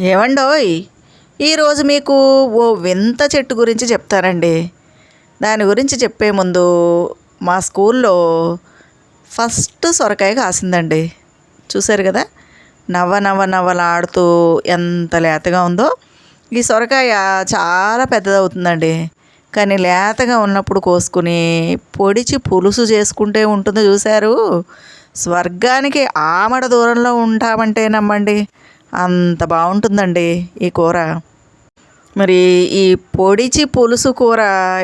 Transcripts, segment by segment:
ఏమండోయ్ ఈరోజు మీకు ఓ వింత చెట్టు గురించి చెప్తానండి దాని గురించి చెప్పే ముందు మా స్కూల్లో ఫస్ట్ సొరకాయ కాసిందండి. చూశారు కదా? నవ్వ నవ్వ నవ్వలాడుతూ ఎంత లేతగా ఉందో. ఈ సొరకాయ చాలా పెద్దదవుతుందండి. కానీ లేతగా ఉన్నప్పుడు కోసుకుని పొడిచి పులుసు చేసుకుంటే ఉంటుందో చూశారు. స్వర్గానికి ఆమడ దూరంలో ఉంటామంటే నమ్మండి. అంత బాగుంటుందండి ఈ కూర. మరి ఈ పొడిచి పులుసు కూర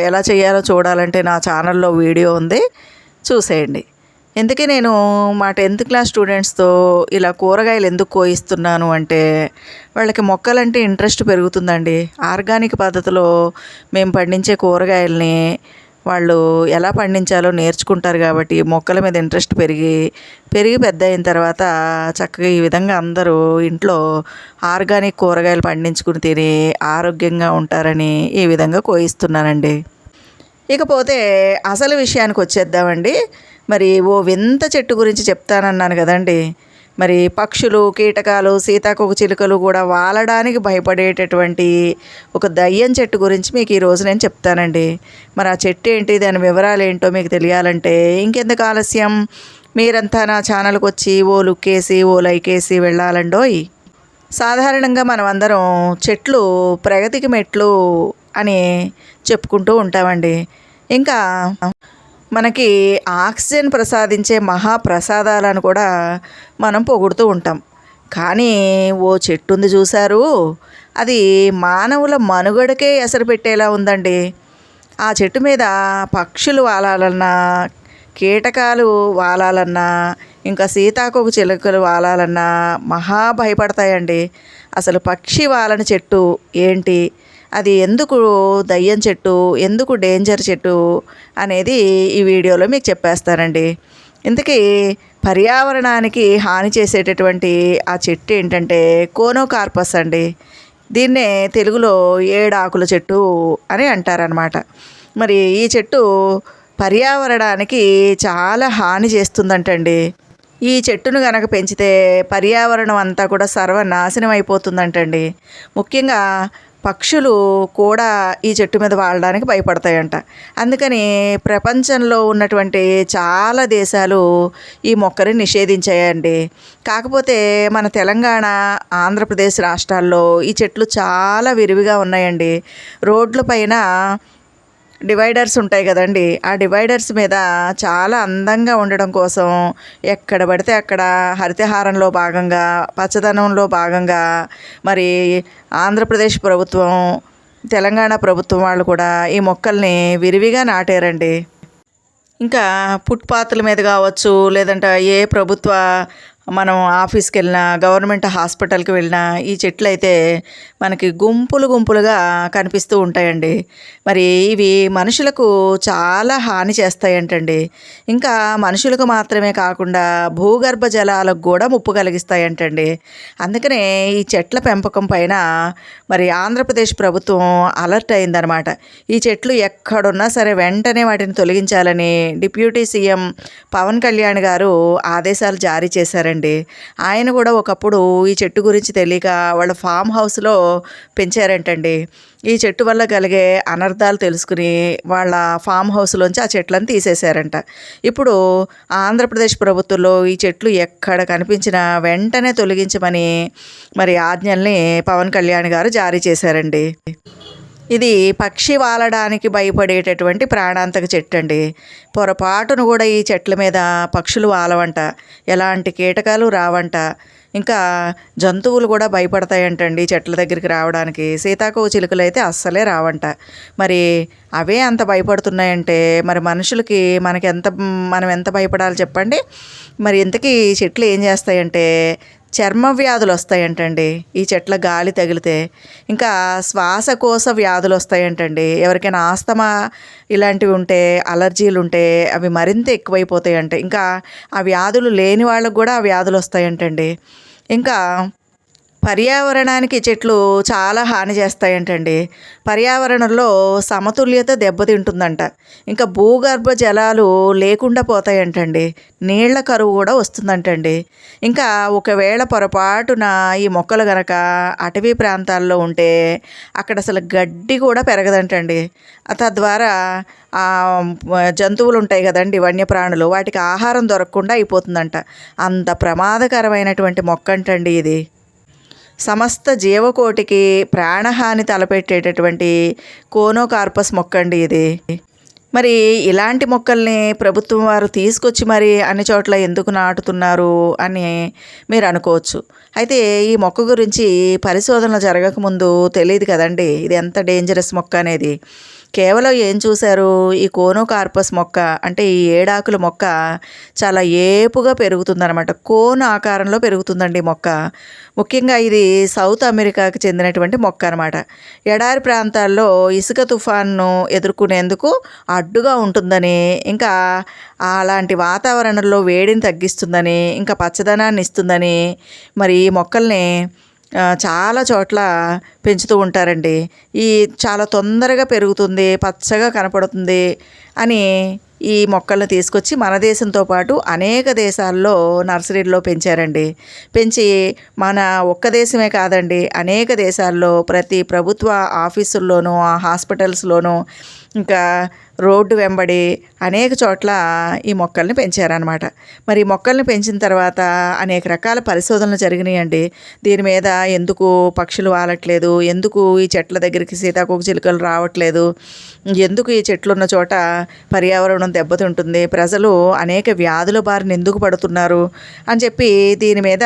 ఎలా చేయాలో చూడాలంటే నా ఛానల్లో వీడియో ఉంది చూసేయండి. ఎందుకే నేను మా టెన్త్ క్లాస్ స్టూడెంట్స్తో ఇలా కూరగాయలు ఎందుకు కోయిస్తున్నాను అంటే వాళ్ళకి మొక్కలంటే ఇంట్రెస్ట్ పెరుగుతుందండి. ఆర్గానిక్ పద్ధతిలో మేము పండించే కూరగాయల్ని వాళ్ళు ఎలా పండించాలో నేర్చుకుంటారు కాబట్టి మొక్కల మీద ఇంట్రెస్ట్ పెరిగి పెరిగి పెద్ద అయిన తర్వాత చక్కగా ఈ విధంగా అందరూ ఇంట్లో ఆర్గానిక్ కూరగాయలు పండించుకుని తిని ఆరోగ్యంగా ఉంటారని ఈ విధంగా కోయిస్తున్నానండి. ఇకపోతే అసలు విషయానికి వచ్చేద్దామండి మరి ఓ వింత చెట్టు గురించి చెప్తానన్నాను కదండి. మరి పక్షులు కీటకాలు సీతాకోక చిలుకలు కూడా వాలడానికి భయపడేటటువంటి ఒక దయ్యం చెట్టు గురించి మీకు ఈరోజు నేను చెప్తానండి. మరి ఆ చెట్టు ఏంటి? దాని వివరాలు ఏంటో మీకు తెలియాలంటే ఇంకెందుకు ఆలస్యం? మీరంతా నా ఛానల్కి వచ్చి ఓ లుక్ వేసి ఓ లైక్ వేసి వెళ్ళాలండోయ్ సాధారణంగా మనం అందరం చెట్లు ప్రగతికి మెట్లు అని చెప్పుకుంటూ ఉంటామండి. ఇంకా మనకి ఆక్సిజన్ ప్రసాదించే మహాప్రసాదాలను కూడా మనం పొగుడుతూ ఉంటాం. కానీ ఓ చెట్టు ఉంది చూశారు. అది మానవుల మనుగడకే ఎసరు పెట్టేలా ఉందండి. ఆ చెట్టు మీద పక్షులు వాలాలన్నా కీటకాలు వాలాలన్నా ఇంకా సీతాకోక చిలుకలు వాలాలన్నా మహా భయపడతాయండి. అసలు పక్షి వాలని చెట్టు ఏంటి? అది ఎందుకు దయ్యం చెట్టు ఎందుకు డేంజర్ చెట్టు అనేది ఈ వీడియోలో మీకు చెప్పేస్తానండి. ఇంతకీ పర్యావరణానికి హాని చేసేటటువంటి ఆ చెట్టు ఏంటంటే కోనోకార్పస్ అండి. దీన్నే తెలుగులో ఏడాకుల చెట్టు అని అంటారనమాట మరి ఈ చెట్టు పర్యావరణానికి చాలా హాని చేస్తుందంటండి. ఈ చెట్టును గనక పెంచితే పర్యావరణం అంతా కూడా సర్వనాశనం అయిపోతుందంటండి. ముఖ్యంగా పక్షులు కూడా ఈ చెట్టు మీద వాడడానికి భయపడతాయంట. అందుకని ప్రపంచంలో ఉన్నటువంటి చాలా దేశాలు ఈ మొక్కని నిషేధించాయండి. కాకపోతే మన తెలంగాణ ఆంధ్రప్రదేశ్ రాష్ట్రాల్లో ఈ చెట్లు చాలా విరివిగా ఉన్నాయండి. రోడ్ల పైన డివైడర్స్ ఉంటాయి కదండి. ఆ డివైడర్స్ మీద చాలా అందంగా ఉండడం కోసం ఎక్కడ పడితే అక్కడ హరితహారంలో భాగంగా పచ్చదనంలో భాగంగా మరి ఆంధ్రప్రదేశ్ ప్రభుత్వం తెలంగాణ ప్రభుత్వం వాళ్ళు కూడా ఈ మొక్కల్ని విరివిగా నాటారండి. ఇంకా ఫుట్పాత్ల మీద కావచ్చు లేదంటే ఏ ప్రభుత్వ మనం ఆఫీస్కి వెళ్ళినా గవర్నమెంట్ హాస్పిటల్కి వెళ్ళినా ఈ చెట్లు అయితే మనకి గుంపులు గుంపులుగా కనిపిస్తూ ఉంటాయండి. మరి ఇవి మనుషులకు చాలా హాని చేస్తాయంటండి. ఇంకా మనుషులకు మాత్రమే కాకుండా భూగర్భ జలాలకు కూడా ముప్పు కలిగిస్తాయంటండి. అందుకనే ఈ చెట్ల పెంపకం పైన మరి ఆంధ్రప్రదేశ్ ప్రభుత్వం అలర్ట్ అయిందనమాట. ఈ చెట్లు ఎక్కడున్నా సరే వెంటనే వాటిని తొలగించాలని డిప్యూటీ సీఎం పవన్ కళ్యాణ్ గారు ఆదేశాలు జారీ చేశారండి. ఆయన కూడా ఒకప్పుడు ఈ చెట్టు గురించి తెలియక వాళ్ళ ఫామ్ హౌస్లో పెంచారంటండి. ఈ చెట్టు వల్ల కలిగే అనర్థాలు తెలుసుకుని వాళ్ళ ఫామ్ హౌస్లోంచి ఆ చెట్లను తీసేశారంట. ఇప్పుడు ఆంధ్రప్రదేశ్ ప్రభుత్వంలో ఈ చెట్లు ఎక్కడ కనిపించినా వెంటనే తొలగించమని మరి ఆజ్ఞల్ని పవన్ కళ్యాణ్ గారు జారీ చేశారండి. ఇది పక్షి వాలడానికి భయపడేటటువంటి ప్రాణాంతక చెట్టు అండి పొరపాటును కూడా ఈ చెట్ల మీద పక్షులు వాలవంట. ఎలాంటి కీటకాలు రావంట. ఇంకా జంతువులు కూడా భయపడతాయంటండి చెట్ల దగ్గరికి రావడానికి. సీతాకోక చిలుకలు అయితే అస్సలే రావంట. మరి అవే అంత భయపడుతున్నాయంటే మరి మనుషులకి మనకి ఎంత మనం ఎంత భయపడాలి చెప్పండి? మరి ఇంతకీ చెట్లు ఏం చేస్తాయంటే చర్మ వ్యాధులు వస్తాయంటండి. ఈ చెట్ల గాలి తగిలితే. ఇంకా శ్వాసకోశ వ్యాధులు వస్తాయంటండి. ఎవరికైనా ఆస్తమా ఇలాంటివి ఉంటే అలర్జీలు ఉంటే అవి మరింత ఎక్కువైపోతాయంట. ఇంకా ఆ వ్యాధులు లేని వాళ్ళకు కూడా ఆ వ్యాధులు వస్తాయంటండి. ఇంకా పర్యావరణానికి చెట్లు చాలా హాని చేస్తాయంటండి. పర్యావరణంలో సమతుల్యత దెబ్బతింటుందంట. ఇంకా భూగర్భ జలాలు లేకుండా పోతాయంటండి. నీళ్ళ కరువు కూడా వస్తుందంటండి. ఇంకా ఒకవేళ పొరపాటున ఈ మొక్కలు గనక అటవీ ప్రాంతాల్లో ఉంటే అక్కడ అసలు గడ్డి కూడా పెరగదంటండి. తద్వారా ఆ జంతువులు ఉంటాయి కదండి వన్యప్రాణులు వాటికి ఆహారం దొరకకుండా అయిపోతుందంట. అంత ప్రమాదకరమైనటువంటి మొక్క అంటండి ఇది. సమస్త జీవకోటికి ప్రాణహాని తలపెట్టేటటువంటి కోనోకార్పస్ మొక్క అండి ఇది. మరి ఇలాంటి మొక్కల్ని ప్రభుత్వం వారు తీసుకొచ్చి మరి అన్ని చోట్ల ఎందుకు నాటుతున్నారు అని మీరు అనుకోవచ్చు. అయితే ఈ మొక్క గురించి పరిశోధనలు జరగకముందు తెలియదు కదండి. ఇది ఎంత డేంజరస్ మొక్క అనేది. కేవలం ఏం చూశారు? ఈ కోనోకార్పస్ మొక్క అంటే ఈ ఏడాకుల మొక్క చాలా ఏపుగా పెరుగుతుందన్నమాట. కోన్ ఆకారంలో పెరుగుతుందండి మొక్క. ముఖ్యంగా ఇది సౌత్ అమెరికాకి చెందినటువంటి మొక్క అనమాట ఎడారి ప్రాంతాల్లో ఇసుక తుఫాన్ను ఎదుర్కొనేందుకు అడ్డుగా ఉంటుందని ఇంకా అలాంటి వాతావరణంలో వేడిని తగ్గిస్తుందని ఇంకా పచ్చదనాన్ని ఇస్తుందని మరి ఈ మొక్కల్ని చాలా చోట్ల పెంచుతూ ఉంటారండి. ఈ చాలా తొందరగా పెరుగుతుంది పచ్చగా కనపడుతుంది అని ఈ మొక్కలను తీసుకొచ్చి మన దేశంతో పాటు అనేక దేశాల్లో నర్సరీల్లో పెంచారండి. పెంచి మన ఒక్క దేశమే కాదండి అనేక దేశాల్లో ప్రతి ప్రభుత్వ ఆఫీసుల్లోనూ హాస్పిటల్స్లోనూ ఇంకా రోడ్డు వెంబడి అనేక చోట్ల ఈ మొక్కల్ని పెంచారనమాట మరి ఈ మొక్కల్ని పెంచిన తర్వాత అనేక రకాల పరిశోధనలు జరిగినాయండి. దీని మీద ఎందుకు పక్షులు వాలట్లేదు? ఎందుకు ఈ చెట్ల దగ్గరికి సీతాకోక చిలుకలు రావట్లేదు? ఎందుకు ఈ చెట్లు ఉన్న చోట పర్యావరణం దెబ్బతింటుంది? ప్రజలు అనేక వ్యాధుల బారిన ఎందుకు పడుతున్నారు అని చెప్పి దీని మీద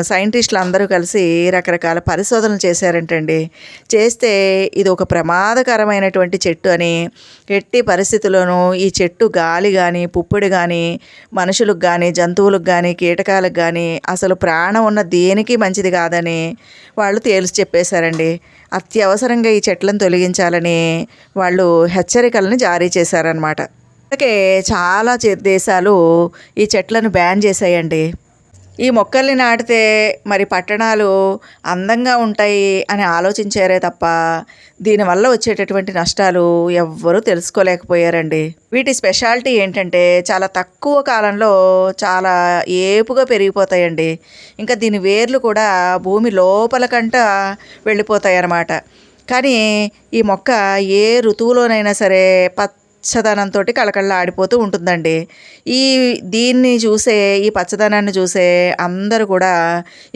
సైంటిస్టులు అందరూ కలిసి రకరకాల పరిశోధనలు చేశారంటండి. చేస్తే ఇది ఒక ప్రమాదకరమైనటువంటి చెట్టు అని ఎట్టి పరిస్థితుల్లోనూ ఈ చెట్టు గాలి కానీ పుప్పొడి కానీ మనుషులకు కానీ జంతువులకు కానీ కీటకాలకు కానీ అసలు ప్రాణం ఉన్న దేనికి మంచిది కాదని వాళ్ళు తేల్చి చెప్పేశారండి. అత్యవసరంగా ఈ చెట్లను తొలగించాలని వాళ్ళు హెచ్చరికలను జారీ చేశారనమాట అందుకే చాలా చే- దేశాలు ఈ చెట్లను బ్యాన్ చేశాయండి. ఈ మొక్కల్ని నాటితే మరి పట్టణాలు అందంగా ఉంటాయి అని ఆలోచించారే తప్ప దీనివల్ల వచ్చేటటువంటి నష్టాలు ఎవ్వరూ తెలుసుకోలేకపోయారండి. వీటి స్పెషాలిటీ ఏంటంటే చాలా తక్కువ కాలంలో చాలా ఏపుగా పెరిగిపోతాయండి. ఇంకా దీని వేర్లు కూడా భూమి లోపల కంట వెళ్ళిపోతాయి అన్నమాట కానీ ఈ మొక్క ఏ ఋతువులోనైనా సరే పచ్చదనంతో కళకళ ఆడిపోతూ ఉంటుందండి. ఈ దీన్ని చూసే ఈ పచ్చదనాన్ని చూసే అందరూ కూడా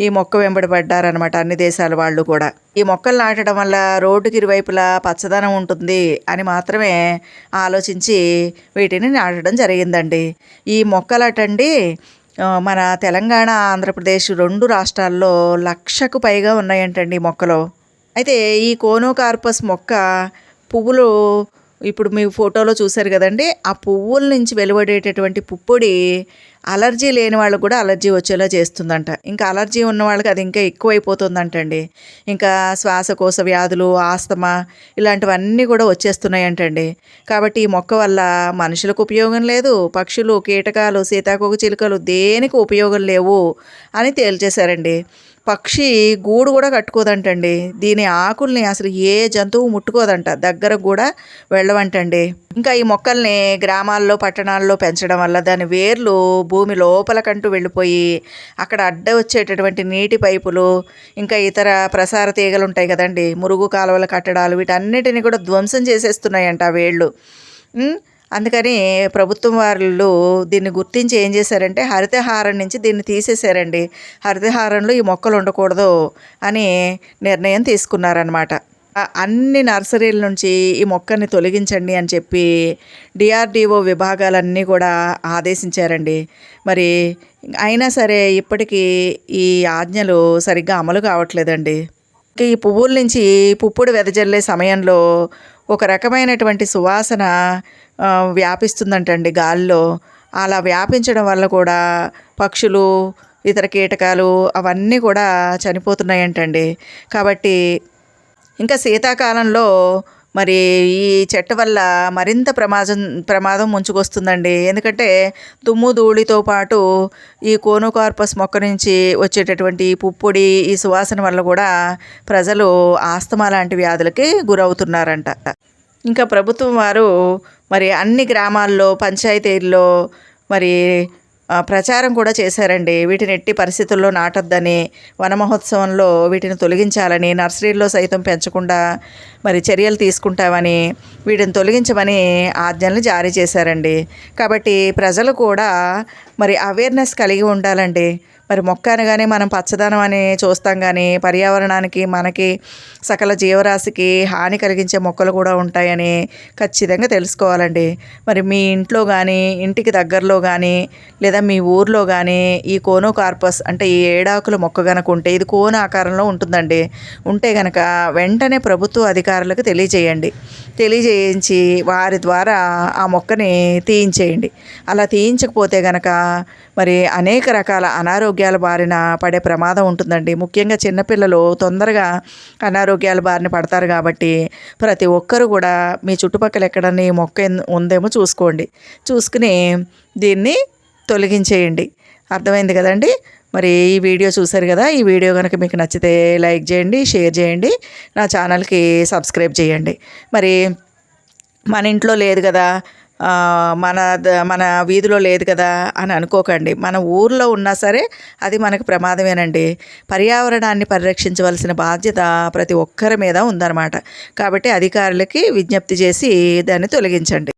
ఈ మొక్క వెంబడి పడ్డారనమాట అన్ని దేశాల వాళ్ళు కూడా. ఈ మొక్కలు నాటడం వల్ల రోడ్డుకి ఇరువైపులా పచ్చదనం ఉంటుంది అని మాత్రమే ఆలోచించి వీటిని నాటడం జరిగిందండి. ఈ మొక్కలటండి మన తెలంగాణ ఆంధ్రప్రదేశ్ రెండు రాష్ట్రాల్లో లక్షకు పైగా ఉన్నాయంటండి ఈ మొక్కలు. అయితే ఈ కోనోకార్పస్ మొక్క పువ్వులు ఇప్పుడు మీ ఫోటోలో చూశారు కదండి ఆ పువ్వుల నుంచి వెలువడేటటువంటి పుప్పొడి అలర్జీ లేని వాళ్ళకు కూడా అలర్జీ వచ్చేలా చేస్తుందంట. ఇంకా అలర్జీ ఉన్న వాళ్ళకి అది ఇంకా ఎక్కువైపోతుందంటండి. ఇంకా శ్వాసకోశ వ్యాధులు ఆస్తమా ఇలాంటివన్నీ కూడా వచ్చేస్తున్నాయంటండి. కాబట్టి ఈ మొక్క వల్ల మనుషులకు ఉపయోగం లేదు పక్షులు కీటకాలు సీతాకోక చిలుకలు దేనికి ఉపయోగం లేవు అని తేల్చేశారండి. పక్షి గూడు కూడా కట్టుకోదంటండి. దీని ఆకుల్ని అసలు ఏ జంతువు ముట్టుకోదంట. దగ్గరకు కూడా వెళ్ళవంటండి. ఇంకా ఈ మొక్కల్ని గ్రామాల్లో పట్టణాల్లో పెంచడం వల్ల దాని వేర్లు భూమి లోపలకంటూ వెళ్ళిపోయి అక్కడ అడ్డ వచ్చేటటువంటి నీటి పైపులు ఇంకా ఇతర ప్రసార తీగలు ఉంటాయి కదండి. మురుగు కాలువల కట్టడాలు వీటన్నిటిని కూడా ధ్వంసం చేసేస్తున్నాయంట ఆ వేళ్ళు. అందుకని ప్రభుత్వం వాళ్ళు దీన్ని గుర్తించి ఏం చేశారంటే హరితహారం నుంచి దీన్ని తీసేశారండి. హరితహారంలో ఈ మొక్కలు ఉండకూడదు అని నిర్ణయం తీసుకున్నారనమాట అన్ని నర్సరీల నుంచి ఈ మొక్కని తొలగించండి అని చెప్పి డిఆర్డిఓ విభాగాలన్నీ కూడా ఆదేశించారండి. మరి అయినా సరే ఇప్పటికీ ఈ ఆజ్ఞలు సరిగ్గా అమలు కావట్లేదండి. ఈ పువ్వుల నుంచి పుప్పుడు వెదజల్లే సమయంలో ఒక రకమైనటువంటి సువాసన వ్యాపిస్తుందంటండి గాల్లో. అలా వ్యాపించడం వల్ల కూడా పక్షులు ఇతర కీటకాలు అవన్నీ కూడా చనిపోతున్నాయంటండి. కాబట్టి ఇంకా శీతాకాలంలో మరి ఈ చెట్టు వల్ల మరింత ప్రమాదం ప్రమాదం ముంచుకొస్తుందండి. ఎందుకంటే తుమ్ము ధూళితో పాటు ఈ కోనోకార్పస్ మొక్క నుంచి వచ్చేటటువంటి పుప్పొడి ఈ సువాసన వల్ల కూడా ప్రజలు ఆస్తమా లాంటి వ్యాధులకి గురవుతున్నారంట. ఇంకా ప్రభుత్వం వారు మరి అన్ని గ్రామాల్లో పంచాయతీల్లో మరి ప్రచారం కూడా చేశారండి. వీటిని ఎట్టి పరిస్థితుల్లో నాటొద్దని వన మహోత్సవంలో వీటిని తొలగించాలని నర్సరీల్లో సైతం పెంచకుండా మరి చర్యలు తీసుకుంటామని వీటిని తొలగించమని ఆజ్ఞలు జారీ చేశారండి. కాబట్టి ప్రజలు కూడా మరి అవేర్నెస్ కలిగి ఉండాలండి. మరి మొక్క అనగానే మనం పచ్చదనం అని చూస్తాం కానీ పర్యావరణానికి మనకి సకల జీవరాశికి హాని కలిగించే మొక్కలు కూడా ఉంటాయని ఖచ్చితంగా తెలుసుకోవాలండి. మరి మీ ఇంట్లో కానీ ఇంటికి దగ్గరలో కానీ లేదా మీ ఊర్లో కానీ ఈ కోనో కార్పస్ అంటే ఈ ఏడాకుల మొక్క కనుక ఉంటే ఇది కోన ఆకారంలో ఉంటుందండి. ఉంటే కనుక వెంటనే ప్రభుత్వ అధికారులకు తెలియజేయండి. తెలియజేయించి వారి ద్వారా ఆ మొక్కని తీయించేయండి. అలా తీయించకపోతే కనుక మరి అనేక రకాల అనారోగ్య అనారోగ్యాల బారిన పడే ప్రమాదం ఉంటుందండి. ముఖ్యంగా చిన్నపిల్లలు తొందరగా అనారోగ్యాల బారిన పడతారు కాబట్టి ప్రతి ఒక్కరు కూడా మీ చుట్టుపక్కల ఎక్కడని మొక్క ఉందేమో చూసుకోండి. చూసుకుని దీన్ని తొలగించేయండి. అర్థమైంది కదండి? మరి ఈ వీడియో చూశారు కదా? ఈ వీడియో కనుక మీకు నచ్చితే లైక్ చేయండి షేర్ చేయండి నా ఛానల్కి సబ్స్క్రైబ్ చేయండి. మరి మన ఇంట్లో లేదు కదా? మన ద- మన వీధిలో లేదు కదా అని అనుకోకండి. మన ఊర్లో ఉన్నా సరే అది మనకు ప్రమాదమేనండి. పర్యావరణాన్ని పరిరక్షించవలసిన బాధ్యత ప్రతి ఒక్కరి మీద ఉందన్నమాట. కాబట్టి అధికారులకి విజ్ఞప్తి చేసి దాన్ని తొలగించండి.